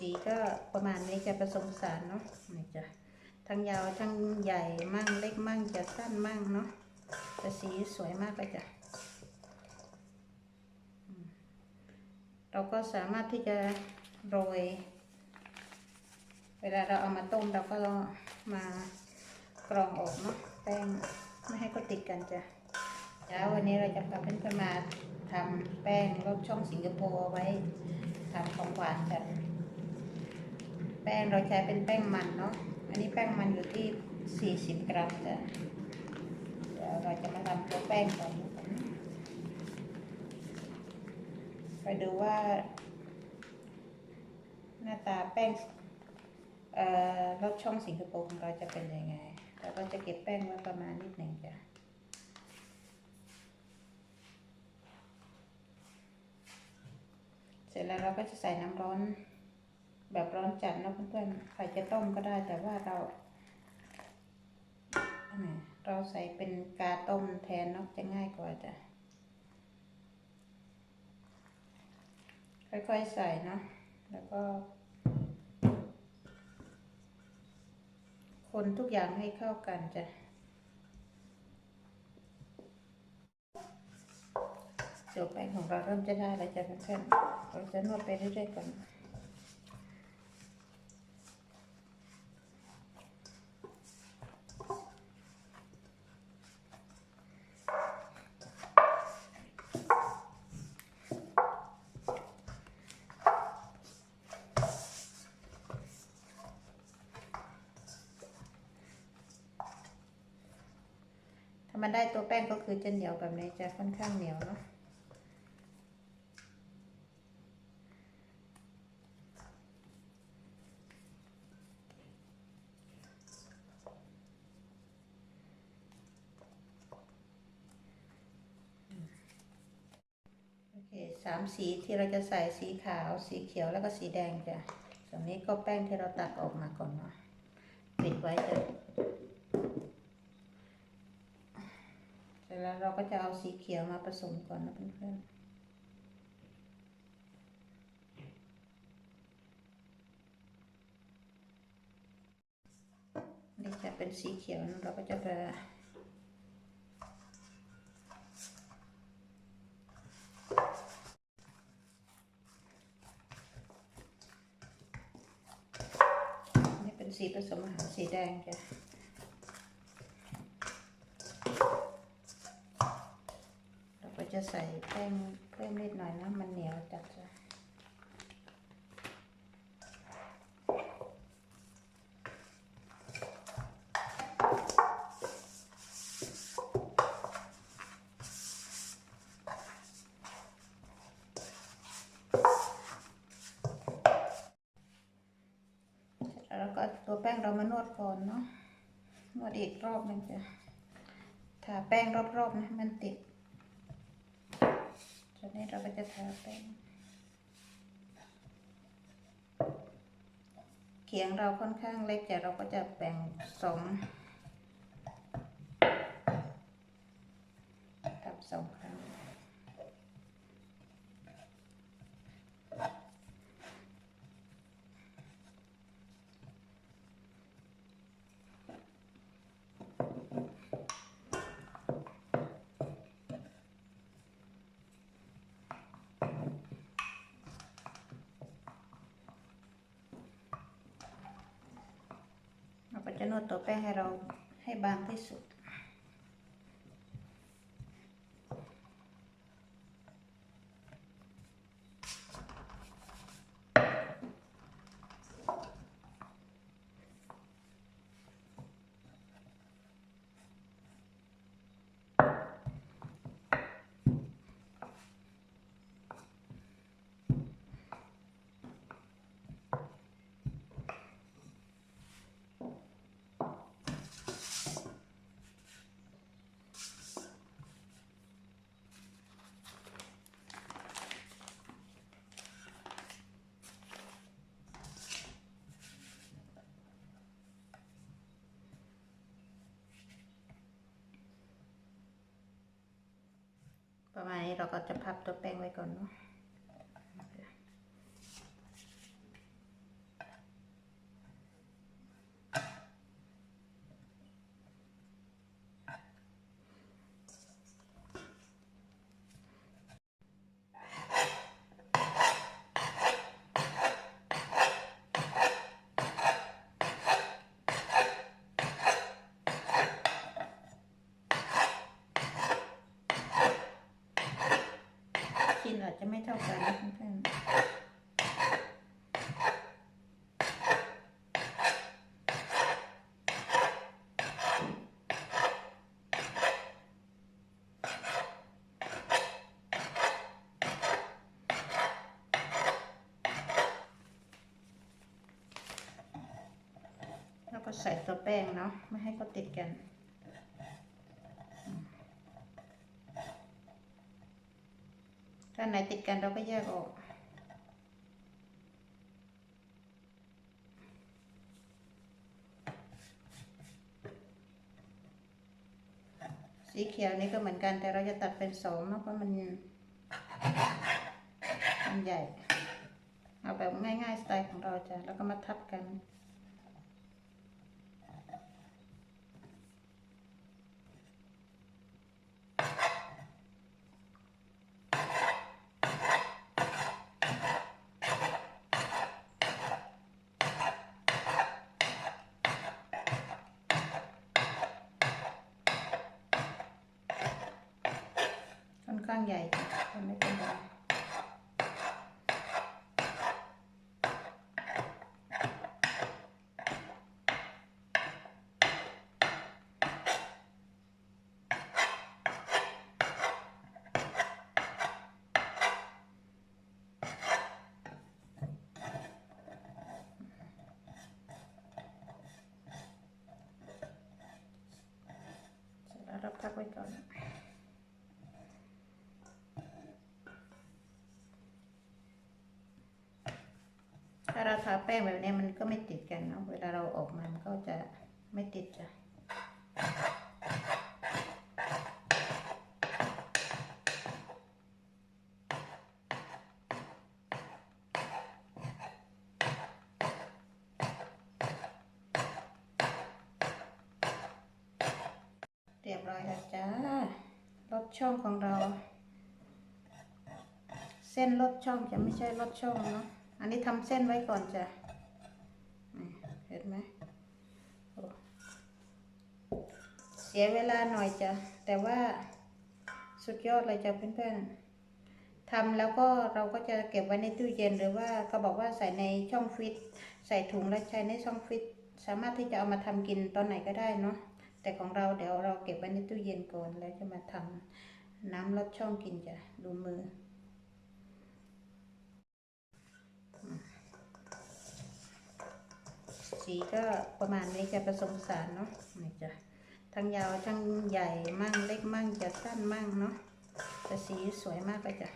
สีก็ประมาณนี้จะผสมสานเนาะนี่จ้ะทั้งยาวทั้งใหญ่มั่งเล็กมั่งจะสั้นมั่งเนาะแต่สีสวยมากเลยจ้ะเราก็สามารถที่จะโรย เวลาเราเอามาต้มเราก็มากรองออกเนาะแป้งไม่ให้ก็ติดกันจ้ะแล้ววันนี้เราจะพาเพื่อนๆมาทำแป้งรสช่องสิงคโปร์เอาไว้ทำของหวานจ้ะ แป้งเราใช้เป็นแป้งมันเนาะ อันนี้แป้งมันอยู่ที่ 40 กรัมจ้ะเดี๋ยวเราจะมาทำตัวแป้งก่อนไปดูว่า หน้าตาแป้งเอ่อรสช่องสิงคโปร์ของเราจะเป็นยังไง เราก็จะเก็บแป้งไว้ประมาณนิดหนึ่งจ้ะเสร็จแล้วเราก็จะใส่น้ำร้อน แบบร้อนจัดนะเพื่อนๆใครจะต้มก็ได้แต่ว่าเราเราใส่เป็นกาต้มแทนเนกจะง่ายกว่าจ้ะค่อยๆใส่เนาะแล้วก็ คนทุกอย่างให้เข้ากันจ้ะเดี๋ยวแป้งของเราเริ่มจะได้แล้วจ้ะเพื่อนๆเราจะนวดไปเรื่อยๆก่อน มันได้ตัวแป้งก็คือจะเหนียวแบบนี้จะค่อนข้างเหนียวเนาะโอเคสามสีที่เราจะใส่สีขาวสีเขียวแล้วก็สีแดงจ้ะส่วนนี้ก็แป้งที่เราตักออกมาก่อนเนาะปิดไว้จ้ะ เราก็จะเอาสีเขียวมาผสมก่อนนะเพื่อนๆนี่จะเป็นสีเขียวเราก็จะไปนี่เป็นสีผสมอาหารสีแดงจ้ะ เราก็ จะใส่แป้งเพิ่มนิดหน่อยนะ มันเหนียวจัดจ้ะแล้วก็ตัวแป้งเรามานวดก่อนเนาะนวดอีกรอบหนึงจ้ะทาแป้งรอบๆนะมันติด เราก็จะทาแป้งเขียงเราค่อนข้างเล็กแต่เราก็จะแบ่งสองทับสองครั้ง จะนวดตัวแป้งให้เราให้บางที่สุด ประมาณนี้เราก็จะพับตัวแป้งไว้ก่อนเนาะ กินอาจจะไม่เท่ากันนะเพื่อนๆแล้วก็ ใส่ตัวแป้งเนาะไม่ให้เขาติดกันถ้าไหนติดกันเราก็แยกออกสีเขียวนี่ก็เหมือนกันแต่เราจะตัดเป็นสองเนาะเพราะมันมันใหญ่ เอาแบบง่ายๆสไตล์ของเราจ้ะแล้วก็มาทับกัน ค่อนข้างใหญ่จ้ะาพักไว้ก่อนถ้าเราทาแป้งแบบนี้มันก็ไม่ติดกันเนาะเวลาเราออกมามันก็จะไม่ติดจ้ะเรียบร้อยแล้วจ้าลดช่องของเรา เส้นลดช่องจะไม่ใช่ลดช่องเนาะ อันนี้ทำเส้นไว้ก่อนจ้ะเห็นไหมเสียเวลาหน่อยจ้ะแต่ว่าสุดยอดเลยจ้ะเพื่อนๆทำแล้วก็เราก็จะเก็บไว้ในตู้เย็นหรือว่าเขาบอกว่าใส่ในช่องฟิตใส่ถุงแล้วใช้ในช่องฟิตสามารถที่จะเอามาทำกินตอนไหนก็ได้เนาะแต่ของเราเดี๋ยวเราเก็บไว้ในตู้เย็นก่อนแล้วจะมาทำน้ำลดช่องกินจ้ะดูมือ สีก็ประมาณนี้จะผสมสานเนาะนี่จ้ะทั้งยาวทั้งใหญ่มั่งเล็กมั่งจะสั้นมั่งเนาะแต่สีสวยมากเลยจ้ะ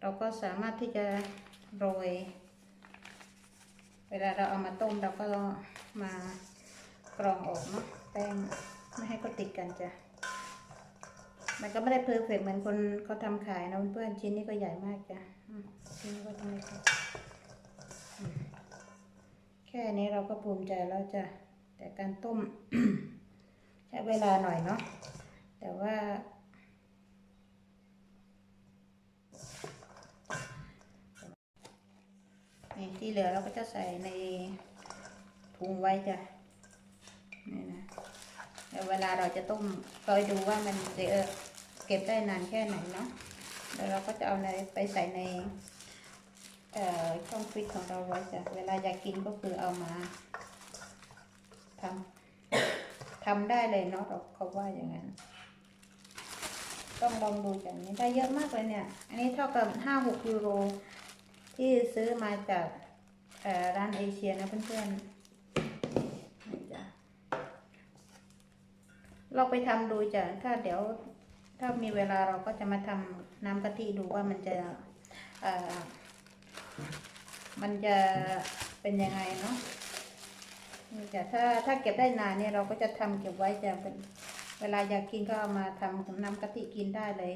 เราก็สามารถที่จะโรย เวลาเราเอามาต้มเราก็มากรองออกเนาะแป้งไม่ให้เขาติดกันจ้ะ มันก็ไม่ได้เพอร์เฟกต์เหมือนคนเขาทำขายนะเพื่อนชิ้นนี้ก็ใหญ่มากจ้ะชิ้นนี้ก็ต้องเล็กกว่แค่นี้เราก็ภูมิใจแล้วจ้ะแต่การต้มใช้เวลาหน่อยเนาะแต่ว่านี่ที่เหลือเราก็จะใส่ในถุงไว้จ้ะนี่นะแล้วเวลาเราจะต้มคอยดูว่ามันจะเออ เก็บได้นานแค่ไหนเนาะแล้วเราก็จะเอาในไปใส่ในช่องฟรีซของเราไว้จ้ะเวลาอยากกินก็คือเอามาทำทำได้เลยเนาะเราเขาว่าอย่างนั้น ต้องลองดูอย่างนี้ได้เยอะมากเลยเนี่ย อันนี้เท่ากับห้าหกยูโร ที่ซื้อมาจากร้านเอเชียนะเพื่อนๆเราไปทำดูจ้ะถ้าเดี๋ยว ถ้ามีเวลาเราก็จะมาทำน้ำกะทิดูว่ามันจะเอ่อมันจะเป็นยังไงเนาะนี่จะถ้าถ้าเก็บได้นานเนี่ยเราก็จะทำเก็บไว้จะเป็นเวลาอยากกินก็เอามาทำน้ำกะทิกินได้เลย